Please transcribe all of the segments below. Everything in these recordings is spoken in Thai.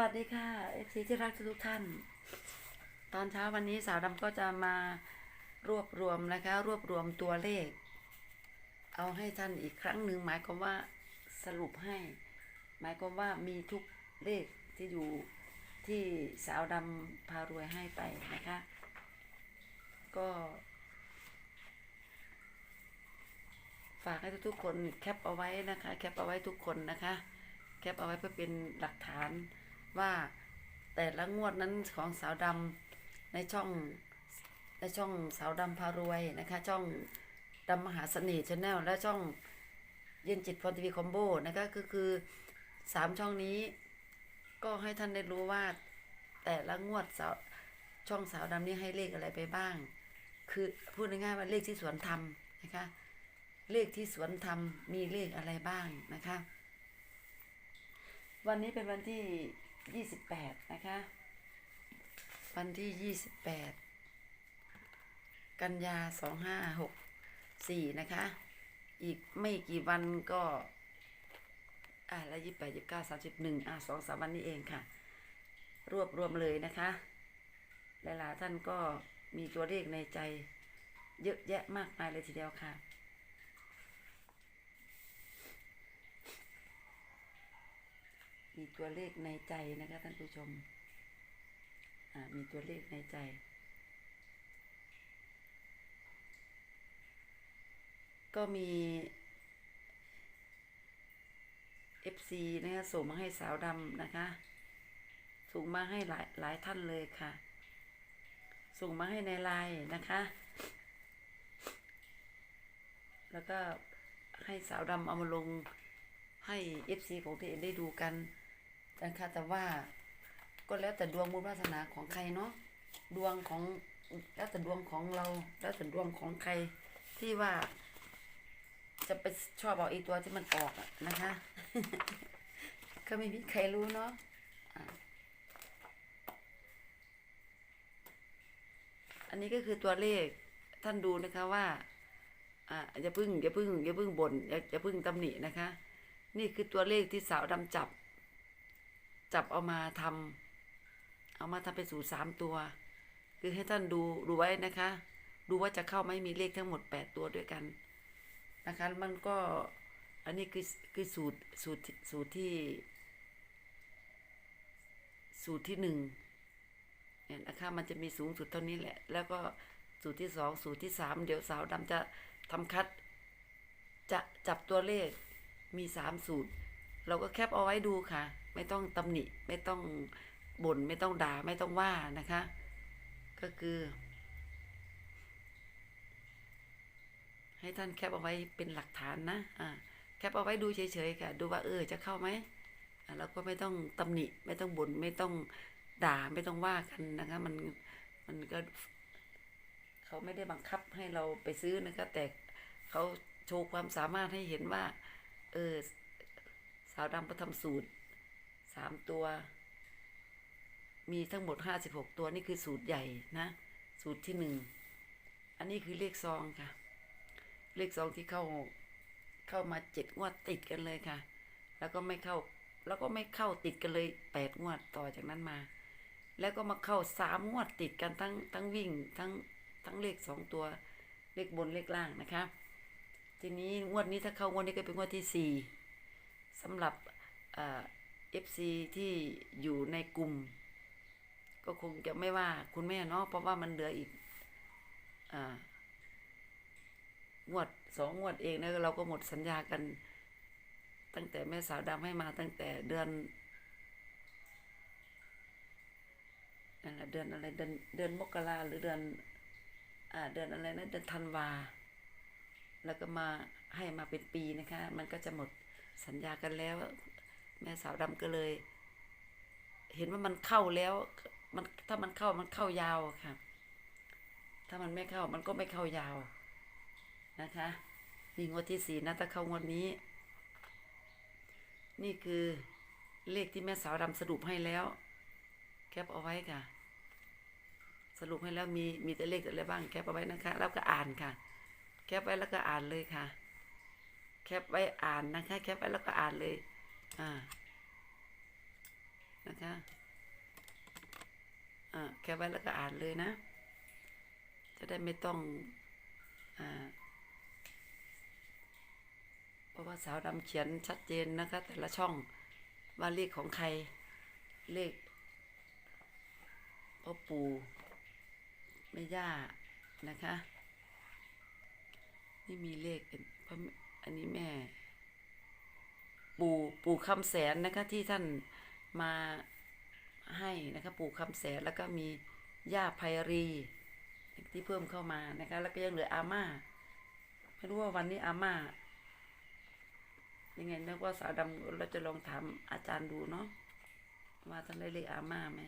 วัสดีค่ะเอฟซีที่รักทุกท่าน ตอนเช้าวันนี้สาวดำก็จะมารวบรวมนะคะ รวบรวมตัวเลข เอาให้ท่านอีกครั้งหนึ่งหมายความว่าสรุปให้ หมายความว่ามีทุกเลขที่อยู่ที่สาวดำพารวยให้ไปนะคะ ก็ ฝากให้ทุกๆคนแคปเอาไว้นะคะ แคปเอาไว้ทุกคนนะคะแคปเอาไว้เพื่อเป็นหลักฐาน ว่าแต่ละงวดนั้นของสาวดำในช่องในช่องสาวดำพารวยนะคะ ช่องดำมหาเสน่ห์ชาแนลและช่องเย็นจิตพรทีวีคอมโบนะคะก็คือสามช่องนี้ ก็ให้ท่านได้รู้ว่า แต่ละงวดสาวช่องสาวดำนี้ให้เลขอะไรไปบ้าง คือพูดง่ายๆว่าเลขที่สวนธรรมนะคะ เลขที่สวนธรรมมีเลขอะไรบ้างนะคะ วันนี้เป็นวันที่ 28นะคะ วันที่28กันยา2564นะคะ อีกไม่กี่วันก็ อ่าแล้วยี่แปดยี่เก้าสามสิบหนึ่งอ่าสองสามวันนี้เองค่ะ รวบรวมเลยนะคะ หลายๆท่านก็มีตัวเลขในใจเยอะแยะมากมายเลยทีเดียวค่ะ มีตัวเลขในใจนะคะท่านผู้ชมอ่ามีตัวเลขในใจ ก็มี FC นะคะส่งมาให้สาวดำนะคะ ส่งมาให้หลายหลายท่านเลยค่ะ ส่งมาให้ในไลน์นะคะ แล้วก็ให้สาวดำเอามาลงให้ FC ของตัวเองได้ดูกัน นะคะแต่ว่าก็แล้วแต่ดวงบุญวาสนาของใครเนาะดวงของแล้วแต่ดวงของเรา แล้วแต่ดวงของใครที่ว่า จะไปชอบเอาอีตัวที่มันออกอะนะคะ ก็ไม่มีใครรู้เนาะอันนี้ก็คือตัวเลขท่านดูนะคะว่าอ่าอย่าพึ่งอย่าพึ่งอย่าพึ่งบน่นอย่าอย่าพึ่งตำหนินะคะ นี่คือตัวเลขที่สาวดำจับ จับเอามาทำเอามาทำเป็นสูตรสามตัว คือให้ท่านดูดูไว้นะคะ ดูว่าจะเข้าไหมมีเลขทั้งหมดแปดตัวด้วยกันนะคะมันก็อันนี้คือคือสูตรสูตรที่สูตรที่ สูตรที่หนึ่งเนี่ยนะคะมันจะมีสูงสุดเท่านี้แหละ แล้วก็สูตรที่สองสูตรที่สามเดี๋ยวสาวดำจะทำคัด จะจับตัวเลขมีสามสูตร เราก็แคปเอาไว้ดูค่ะ ไม่ต้องตำหนิ ไม่ต้องบ่นไม่ต้องด่าไม่ต้องว่านะคะ ก็คือ ให้ท่านแคปเอาไว้เป็นหลักฐานนะอ่าแคปเอาไว้ดูเฉยๆค่ะ ดูว่าเออจะเข้าไหมอ่าก็ไม่ต้องตำหนิ ไม่ต้องบ่นไม่ต้องด่าไม่ต้องว่ากันนะคะ มันมันก็ เขาไม่ได้บังคับให้เราไปซื้อนะคะ แต่เขาโชว์ความสามารถให้เห็นว่า เออ สาวดำประทำสูตร สามตัว มีทั้งหมดห้าสิบหกตัวนี่คือสูตรใหญ่นะ สูตรที่หนึ่ง อันนี้คือเลขซองค่ะ เลขซองที่เข้าเข้ามาเจ็ดงวดติดกันเลยค่ะ แล้วก็ไม่เข้า แล้วก็ไม่เข้าติดกันเลยแปดงวดต่อจากนั้นมา แล้วก็มาเข้าสามงวดติดกันทั้งทั้งวิ่งทั้งทั้งเลขสองตัวเลขบนเลขล่างนะคะ ทีนี้งวดนี้ถ้าเข้างวดนี้ก็เป็นงวดที่สี่สำหรับ เอฟซีที่อยู่ในกลุ่ม ก็คงจะไม่ว่าคุณแม่เนาะเพราะว่ามันเหลืออีกอ่างวดสองงวดเองนะเราก็หมดสัญญากัน ตั้งแต่แม่สาวดำให้มาตั้งแต่เดือนนั่นแหละเดือนอะไรเดือนเดือนมกราหรือเดือนอ่าเดือนอะไรนะเดือนธันวา แล้วก็มาให้มาเป็นปีนะคะ มันก็จะหมดสัญญากันแล้ว แม่สาวดำก็เลย เห็นว่ามันเข้าแล้ว มันถ้ามันเข้ามันเข้ายาวค่ะ ถ้ามันไม่เข้ามันก็ไม่เข้ายาวนะคะนี่งวดที่สี่นะถ้าเข้างวดนี้ นี่คือเลขที่แม่สาวดำสรุปให้แล้ว แคปเอาไว้ค่ะ สรุปให้แล้วมีมีแต่เลขอะไรบ้างแคปเอาไว้นะคะ แล้วก็อ่านค่ะ แคปไว้แล้วก็อ่านเลยค่ะ แคปไว้อ่านนะคะ แคปไว้แล้วก็อ่านเลย อ่านะนะคะอ่าแคปไว้แล้วก็อ่านเลยนะ จะได้ไม่ต้องอ่าเพราะว่าสาวดำเขียนชัดเจนนะคะ แต่ละช่องว่าเลขของใครเลขพ่อปู่แม่ย่านะคะ นี่มีเลขเป็นพระอันนี้แม่ ปู่ปู่คำแสนนะคะที่ท่านมาให้นะคะปู่คำแสนแล้วก็มีย่าไพรีที่เพิ่มเข้ามานะคะแล้วก็ยังเหลืออาม่าไม่รู้ว่าวันนี้อาม่ายังไงนึกว่าสาวดำเราจะลองถามอาจารย์ดูเนาะว่าท่านได้เลขอาม่าไหม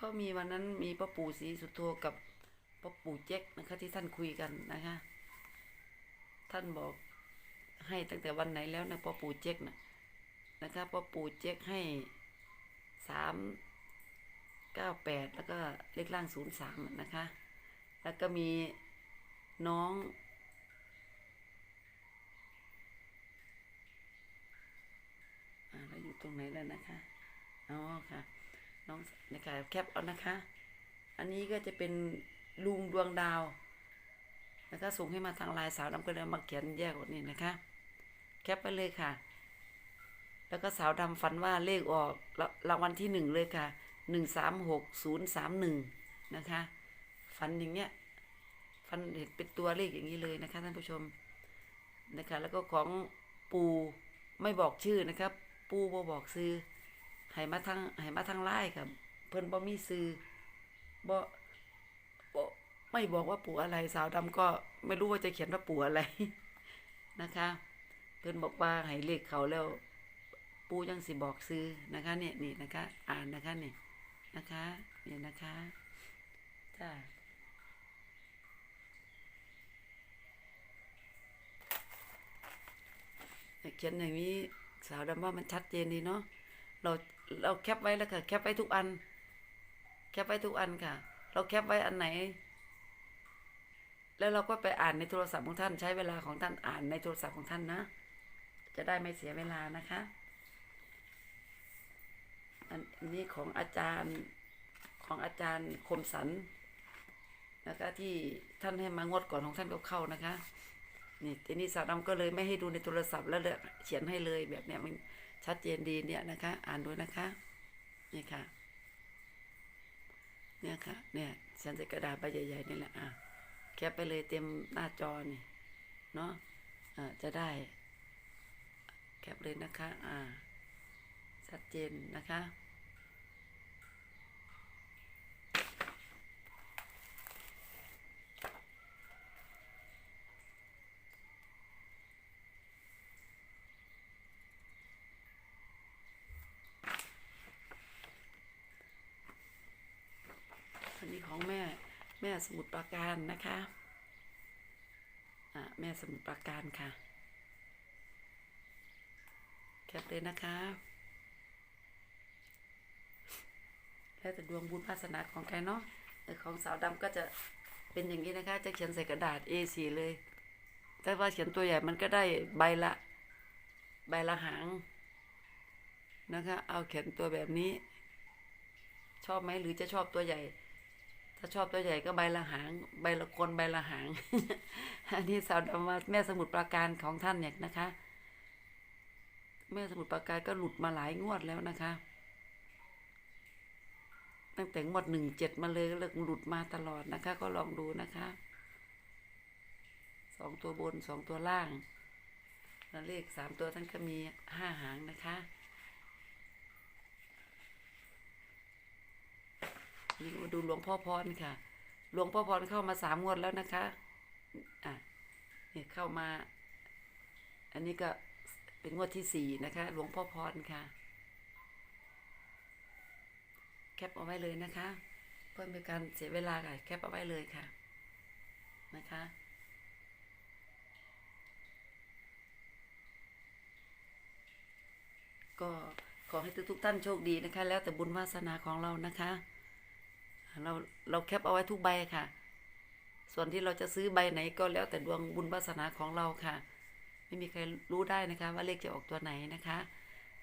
ก็มีวันนั้นมีพ่อปู่ศรีสุโธกับพ่อปู่เจ๊กนะคะที่ท่านคุยกันนะคะ ท่านบอกให้ตั้งแต่วันไหนแล้วนะพ่อปู่เจ๊กนะนะคะพ่อปู่เจ๊กให้สามเก้าแปดแล้วก็เลขล่างศูนย์สามนะคะ แล้วก็มีน้องอ่าเราอยู่ตรงไหนแล้วนะคะ อ๋อค่ะ น้องนะคะแคปเอานะคะ อันนี้ก็จะเป็นลุงดวงดาว แล้วก็ส่งให้มาทางไลน์สาวดำก็เลยมาเขียนแยกออกนี่นะคะ แคปไปเลยค่ะ แล้วก็สาวดำฝันว่าเลขออกรางวัลที่หนึ่งเลยค่ะหนึ่งสามหกศูนย์สามหนึ่งนะคะ ฝันอย่างเงี้ยฝันเห็นเป็นตัวเลขอย่างนี้เลยนะคะท่านผู้ชมนะคะ แล้วก็ของปูไม่บอกชื่อนะครับ ปูบ่บอกซื้อให้มาทางให้มาทางไลน์ครับเพิ่นบ่มีซื้อบ่ ไม่บอกว่าปู่อะไรสาวดำก็ไม่รู้ว่าจะเขียนว่าปู่อะไรนะคะ เพิ่อนบอกว่าให้เลขเขาแล้ว ปู่ยังสิบอกซื้อนะคะเนี่ยนี่นะคะ อ่านนะคะเนี่ยนะคะเนี่ยนะคะจ้าเขียนอย่างนี้สาวดำว่ามันชัดเจนดีเนาะเราเราแคปไว้แล้วค่ะ แคปไว้ทุกอัน แคปไว้ทุกอันค่ะ เราแคปไว้อันไหน แล้วเราก็ไปอ่านในโทรศัพท์ของท่านใช้เวลาของท่านอ่านในโทรศัพท์ของท่านนะ จะได้ไม่เสียเวลานะคะ อันนี้ของอาจารย์ของอาจารย์คมสันนะคะที่ท่านให้มางดก่อนของท่านก็เข้านะคะนี่ทีนี้สาวดำก็เลยไม่ให้ดูในโทรศัพท์แล้วเลยเขียนให้เลยแบบเนี้ยมันชัดเจนดีเนี่ยนะคะ อ่านดูนะคะนี่ค่ะ เนี่ยค่ะ เนี่ยฉันใส่กระดาษใบใหญ่ๆนี่แหละอะ แคปไปเลยเต็มหน้าจอนี่เนาะอ่าจะได้ แคปเลยนะคะ อ่าชัดเจนนะคะอันนี้ของแม่ แม่สมุทรปราการนะคะอ่าแม่สมุทรปราการค่ะ แคปเลยนะคะ แล้วแต่ดวงบุญวาสนาของใครเนาะของสาวดำก็จะเป็นอย่างนี้นะคะ จะเขียนใส่กระดาษ A4 เลย แต่ว่าเขียนตัวใหญ่มันก็ได้ใบละ ใบละหางนะคะ เอาเขียนตัวแบบนี้ ชอบไหมหรือจะชอบตัวใหญ่ ถ้าชอบตัวใหญ่ก็ใบละหาง ใบละคนใบละหาง อันนี้สาวดำว่าแม่สมุทรปราการของท่านเนี่ยนะคะ แม่สมุทรปราการก็หลุดมาหลายงวดแล้วนะคะ ตั้งแต่งวดหนึ่งเจ็ดมาเลยก็เลยหลุดมาตลอดนะคะ ก็ลองดูนะคะสองตัวบนสองตัวล่างแล้วเลขสามตัวท่านก็มีห้าหางนะคะ ดูหลวงพ่อพรค่ะ หลวงพ่อพรเข้ามาสามงวดแล้วนะคะอะเนี่ยเข้ามา อันนี้ก็เป็นงวดที่สี่นะคะ หลวงพ่อพรค่ะ แคปเอาไว้เลยนะคะ เพื่อเป็นการเสียเวลาค่ะ แคปเอาไว้เลยค่ะ นะคะก็ขอให้ทุกๆท่านโชคดีนะคะ แล้วแต่บุญวาสนาของเรานะคะ เราเราแคปเอาไว้ทุกใบค่ะ ส่วนที่เราจะซื้อใบไหนก็แล้วแต่ดวงบุญวาสนาของเราค่ะ ไม่มีใครรู้ได้นะคะ ว่าเลขจะออกตัวไหนนะคะ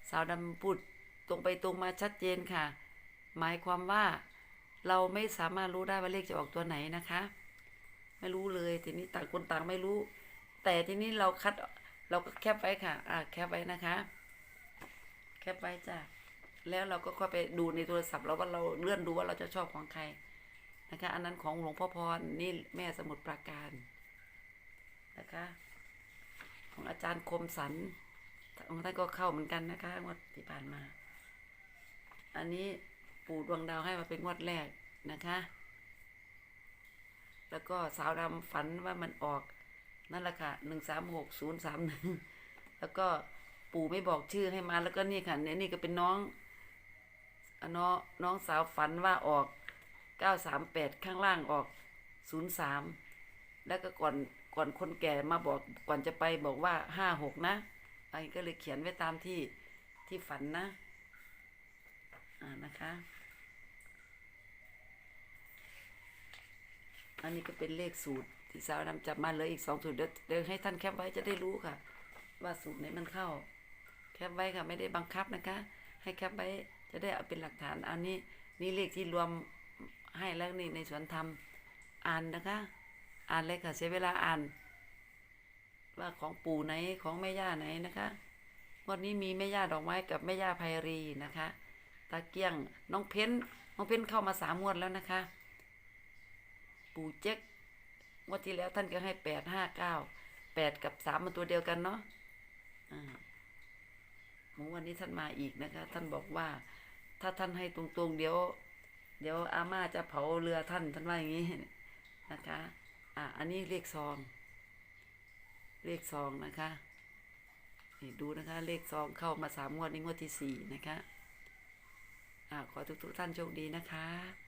สาวดำพูดตรงไปตรงมาชัดเจนค่ะ หมายความว่าเราไม่สามารถรู้ได้ว่าเลขจะออกตัวไหนนะคะ ไม่รู้เลยทีนี้ต่างคนต่างไม่รู้ แต่ทีนี้เราคัดเราก็แคปไว้ค่ะ อ่าแคปไว้นะคะ แคปไว้จ้ะ แล้วเราก็ค่อยไปดูในโทรศัพท์เราว่าเราเลื่อนดูว่าเราจะชอบของใครนะคะ อันนั้นของหลวงพ่อพรนี่แม่สมุทรปราการนะคะ ของอาจารย์คมสันของท่านก็เข้าเหมือนกันนะคะงวดที่ผ่านมา อันนี้ปู่ดวงดาวให้มาเป็นงวดแรกนะคะ แล้วก็สาวดำฝันว่ามันออกนั่นแหละค่ะหนึ่งสามหกศูนย์สามหนึ่งแล้วก็ปู่ไม่บอกชื่อให้มาแล้วก็นี่ค่ะเนี่ยนี่ก็เป็นน้อง น้องน้องสาวฝันว่าออกเก้าสามแปดข้างล่างออกศูนย์สามแล้วก็ก่อนก่อนคนแก่มาบอกก่อนจะไปบอกว่าห้าหกนะอันนี้ก็เลยเขียนไว้ตามที่ที่ฝันนะอ่านะคะ อันนี้ก็เป็นเลขสูตรที่สาวนำจับมาเลยอีกสองสูตรเดี๋ยวเดี๋ยวให้ท่านแคปไว้จะได้รู้ค่ะ ว่าสูตรไหนมันเข้า แคปไว้ค่ะไม่ได้บังคับนะคะ ให้แคปไว้ จะได้เอาเป็นหลักฐานอันนี้นี่เลขที่รวมให้แล้วนี่ในสวนธรรมอ่านนะคะ อ่านเลยค่ะเสียเวลาอ่าน ว่าของปู่ไหนของแม่ย่าไหนนะคะวันนี้มีแม่ย่าดอกไม้กับแม่ย่าไพรีนะคะตาเกียงน้องเพ้นน้องเพ้นเข้ามาสามงวดแล้วนะคะ ปู่เจ๊กงวดที่แล้วท่านก็ให้แปดห้าเก้าแปดกับสามมันตัวเดียวกันเนาะอ่าเมื่อวันนี้ท่านมาอีกนะคะ ท่านบอกว่า ถ้าท่านให้ตรงๆ เดี๋ยว เดี๋ยวอาม่าจะเผาเรือท่านท่านว่าอย่างนี้นะคะ อะอันนี้เลขซอง เลขซองนะคะนี่ดูนะคะ เลขซองเข้ามาสามงวดในงวดที่สี่นะคะอ่าขอทุกๆท่านโชคดีนะคะ